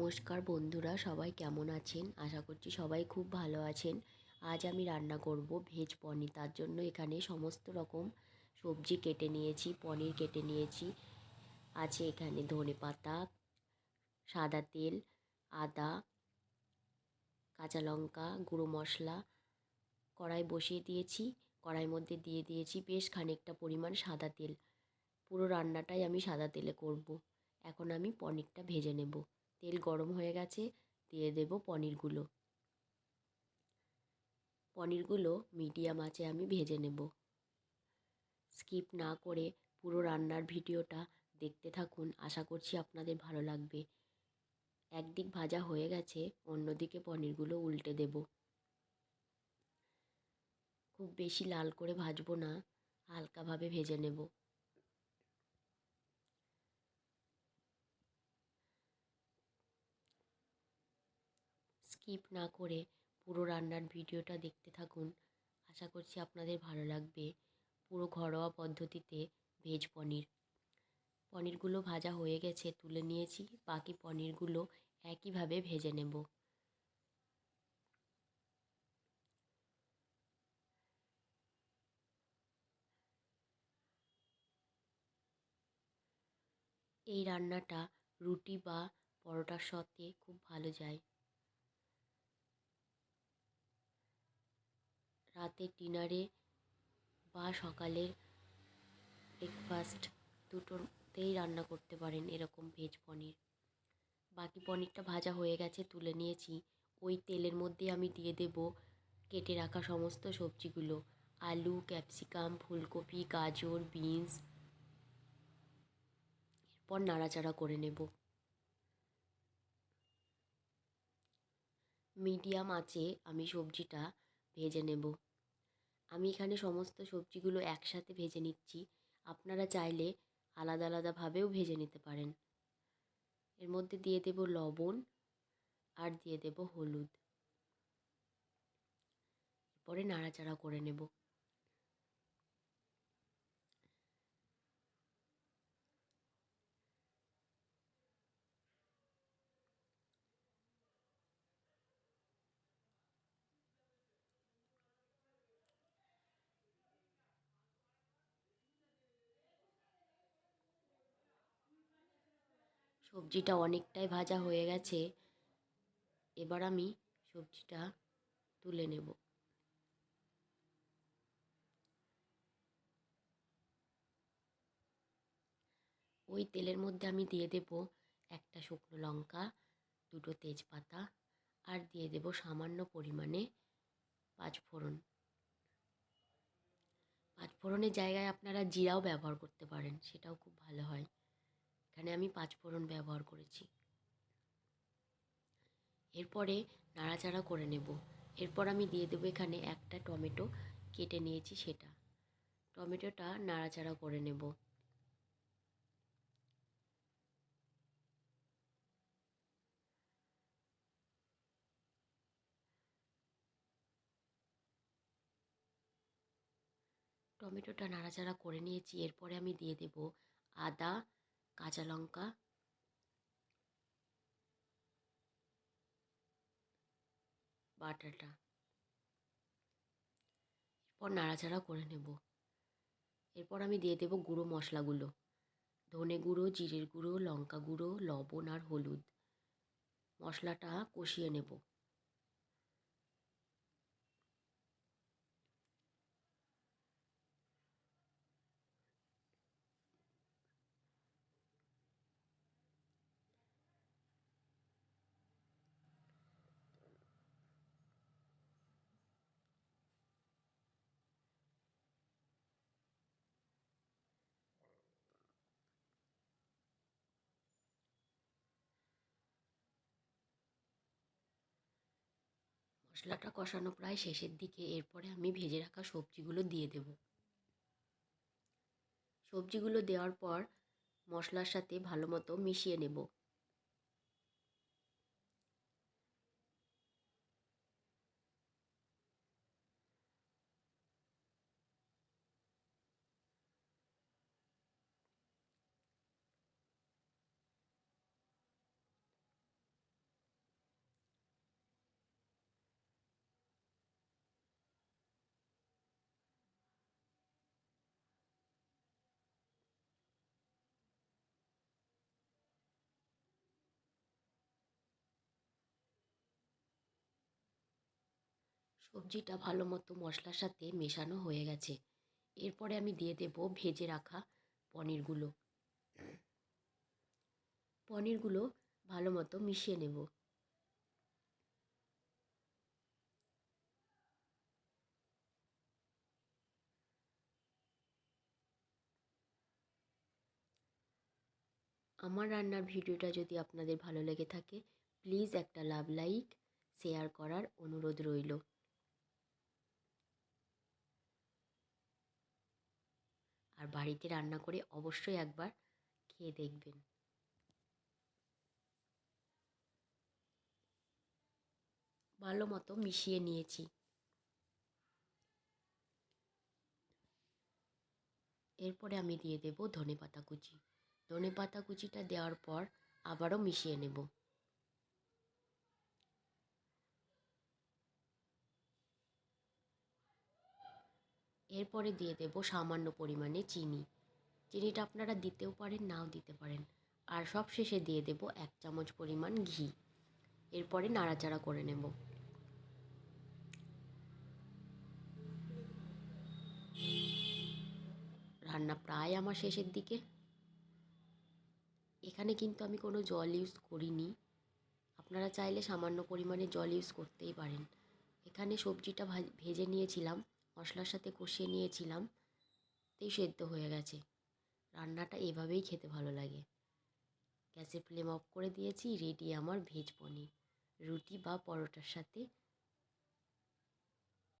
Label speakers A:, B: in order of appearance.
A: নমস্কার বন্ধুরা, সবাই কেমন আছেন? আশা করছি সবাই খুব ভালো আছেন। আজ আমি রান্না করব ভেজ পনির। তার জন্য এখানে সমস্ত রকম সবজি কেটে নিয়েছি, পনির কেটে নিয়েছি। আছে এখানে ধনে পাতা, সাদা তেল, আদা, কাঁচা লঙ্কা, গুঁড়ো মশলা, কড়াই বসিয়ে দিয়েছি। কড়াইয়ের মধ্যে দিয়ে দিয়েছি বেশ খানিকটা পরিমাণ সাদা তেল। পুরো রান্নাটাই আমি সাদা তেলে করব। এখন আমি পনিরটা ভেজে নেব। তেল গরম হয়ে গেছে, দিয়ে দেব পনিরগুলো। পনিরগুলো মিডিয়াম আঁচে আমি ভেজে নেব। স্কিপ না করে পুরো রান্নার ভিডিওটা দেখতে থাকুন, আশা করছি আপনাদের ভালো লাগবে। একদিক ভাজা হয়ে গেছে, অন্যদিকে পনিরগুলো উল্টে দেব। খুব বেশি লাল করে ভাজবো না, হালকাভাবে ভেজে নেব। স্কিপ না করে পুরো রান্নার ভিডিওটা দেখতে থাকুন। আশা করছি আপনাদের ভালো লাগবে। পুরো ঘরোয়া পদ্ধতিতে ভেজ পনির। পনিরগুলো ভাজা হয়ে গেছে, তুলে নিয়েছি। বাকি পনিরগুলো একইভাবে ভেজে নেব। এই রান্নাটা রুটি বা পরোটার সাথে খুব ভালো যায়। রাতের ডিনারে বা সকালের ব্রেকফাস্ট দুটোতেই রান্না করতে পারেন এরকম ভেজ পনির। বাকি পনিরটা ভাজা হয়ে গেছে, তুলে নিয়েছি। ওই তেলের মধ্যে আমি দিয়ে দেব কেটে রাখা সমস্ত সবজিগুলো। আলু ক্যাপসিকাম ফুলকপি, গাজর বিনস এরপর নাড়াচাড়া করে নেব। মিডিয়াম আঁচে আমি সবজিটা ভেজে নেব। আমি এখানে সমস্ত সবজিগুলো একসাথে ভেজে নিচ্ছি। আপনারা চাইলে আলাদা আলাদাভাবেও ভেজে নিতে পারেন। এর মধ্যে দিয়ে দেব লবণ আর দিয়ে দেব হলুদ। পরে নাড়াচাড়া করে নেব। সবজিটা অনেকটাই ভাজা হয়ে গেছে। এবার আমি সবজিটা তুলে নেব। ওই তেলের মধ্যে আমি দিয়ে দেব একটা শুকনো লঙ্কা, দুটো তেজপাতা আর দিয়ে দেব সামান্য পরিমাণে পাঁচফোড়ন। পাঁচফোড়নের জায়গায় আপনারা জিরাও ব্যবহার করতে পারেন, সেটাও খুব ভালো হয়। এখানে আমি পাঁচ পাঁচফোড়ন ব্যবহার করেছি। এরপরে নাড়াচাড়া করে নেব। এরপর আমি দিয়ে দেবো এখানে একটা টমেটো, কেটে নিয়েছি সেটা। টমেটোটা নাড়াচাড়া করে নেব। টমেটোটা নাড়াচাড়া করে নিয়েছি। এরপরে আমি দিয়ে দেব আদা কাঁচা লঙ্কা। বাটাটা। এরপর নাড়াচাড়া করে নেব। এরপর আমি দিয়ে দেব গুঁড়ো মশলাগুলো। ধনে গুঁড়ো, জিরের গুঁড়ো, লঙ্কা গুঁড়ো, লবণ আর হলুদ। মশলাটা কষিয়ে নেব। মশলাটা কষানো প্রায় শেষের দিকে, এরপরে আমি ভেজে রাখা সবজিগুলো দিয়ে দেব। সবজিগুলো দেওয়ার পর মশলার সাথে ভালো মতো মিশিয়ে নেব। সবজিটা ভালো মতো মশলার সাথে মেশানো হয়ে গেছে। এরপরে আমি দিয়ে দেব ভেজে রাখা পনিরগুলো। পনিরগুলো ভালো মতো মিশিয়ে নেব। আমার রান্নার ভিডিওটা যদি আপনাদের ভালো লেগে থাকে প্লিজ একটা লাভ লাইক শেয়ার করার অনুরোধ রইল। আর বাড়িতে রান্না করে অবশ্যই একবার খেয়ে দেখবেন। ভালো মতো মিশিয়ে নিয়েছি। এরপরে আমি দিয়ে দেব ধনে পাতা কুচি। ধনে পাতা কুচিটা দেওয়ার পর আবারও মিশিয়ে নেব। এরপরে দিয়ে দেব সামান্য পরিমাণে চিনি। চিনিটা আপনারা দিতেও পারেন, নাও দিতে পারেন। আর সব শেষে দিয়ে দেব এক চামচ পরিমাণ ঘি। এরপরে নাড়াচাড়া করে নেব। রান্না প্রায় আমার শেষের দিকে। এখানে কিন্তু আমি কোনো জল ইউজ করিনি। আপনারা চাইলে সামান্য পরিমাণে জল ইউজ করতেই পারেন। এখানে সবজিটা ভেজে নিয়েছিলাম। মশলার সাথে কষিয়ে নিয়েছিলাম, তেই সেদ্ধ হয়ে গেছে। রান্নাটা এভাবেই খেতে ভালো লাগে। গ্যাসের ফ্লেম অফ করে দিয়েছি, রেডি আমার ভেজ পনির। রুটি বা পরোটার সাথে